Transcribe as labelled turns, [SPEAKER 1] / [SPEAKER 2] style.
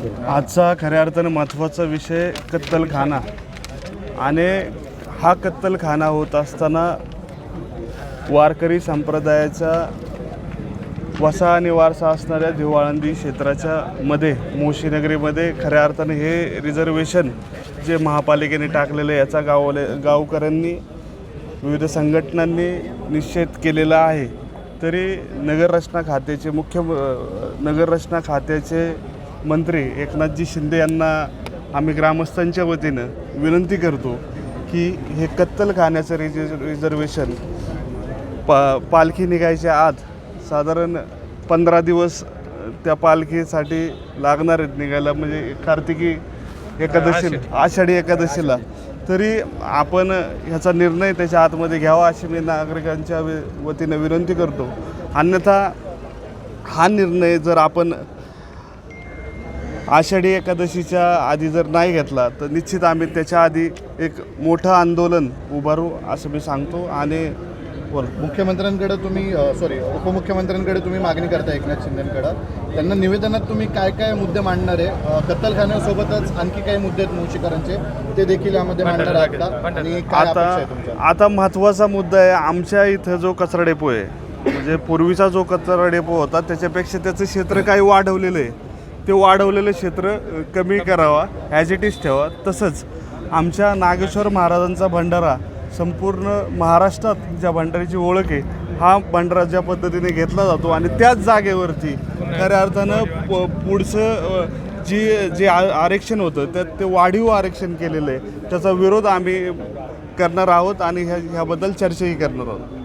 [SPEAKER 1] आजचा खऱ्या अर्थानं महत्त्वाचा विषय कत्तलखाना. आणि हा कत्तलखाना होत असताना वारकरी संप्रदायाचा वसा आणि वारसा असणाऱ्या दिवाळंदी क्षेत्राच्या मध्ये मोशीनगरीमध्ये खऱ्या अर्थाने हे रिझर्वेशन जे महापालिकेने टाकलेलं आहे याचा गावले गावकऱ्यांनी विविध संघटनांनी निषेध केलेला आहे. तरी नगररचना खात्याचे मुख्य नगररचना खात्याचे मंत्री एकनाथजी शिंदे यांना आम्ही ग्रामस्थांच्या वतीनं विनंती करतो की हे कत्तलखान्याचं रिज रिझर्वेशन पा पालखी निघायच्या आत साधारण पंधरा दिवस त्या पालखीसाठी लागणार आहेत निघायला म्हणजे कार्तिकी एकादशी आषाढी एकादशीला. तरी आपण ह्याचा निर्णय त्याच्या आतमध्ये घ्यावा अशी मी नागरिकांच्या वतीनं विनंती करतो. अन्यथा हा निर्णय जर आपण आषाढी एकादशीच्या आधी जर नाही घेतला तर निश्चित आम्ही त्याच्या आधी एक मोठं आंदोलन उभारू असं मी सांगतो आणि बोल.
[SPEAKER 2] मुख्यमंत्र्यांकडे तुम्ही सॉरी उपमुख्यमंत्र्यांकडे तुम्ही मागणी करता एकनाथ शिंदेकडे. त्यांना निवेदनात तुम्ही काय काय मुद्दे मांडणार आहे? कत्तलखान्यासोबतच आणखी काही मुद्दे आहेत मुळशीकरांचे? ते देखील यामध्ये मांडणार आहात? आणि
[SPEAKER 1] आता आता महत्त्वाचा मुद्दा आहे आमच्या इथं जो कचरा डेपो आहे म्हणजे पूर्वीचा जो कचरा डेपो होता त्याच्यापेक्षा त्याचं क्षेत्र काही वाढवलेलं आहे. ते वाढवलेलं क्षेत्र कमी करावा ॲज इट इज ठेवा. तसंच आमच्या नागेश्वर महाराजांचा भंडारा संपूर्ण महाराष्ट्रात ज्या भंडाऱ्याची ओळख आहे हा भंडारा ज्या पद्धतीने घेतला जातो आणि त्याच जागेवरती खऱ्या अर्थानं प पुढचं जी जे आ- आरक्षण होतं त्यात ते वाढीव आरक्षण केलेलं आहे. त्याचा विरोध आम्ही करणार आहोत आणि ह्या ह्याबद्दल चर्चाही करणार आहोत.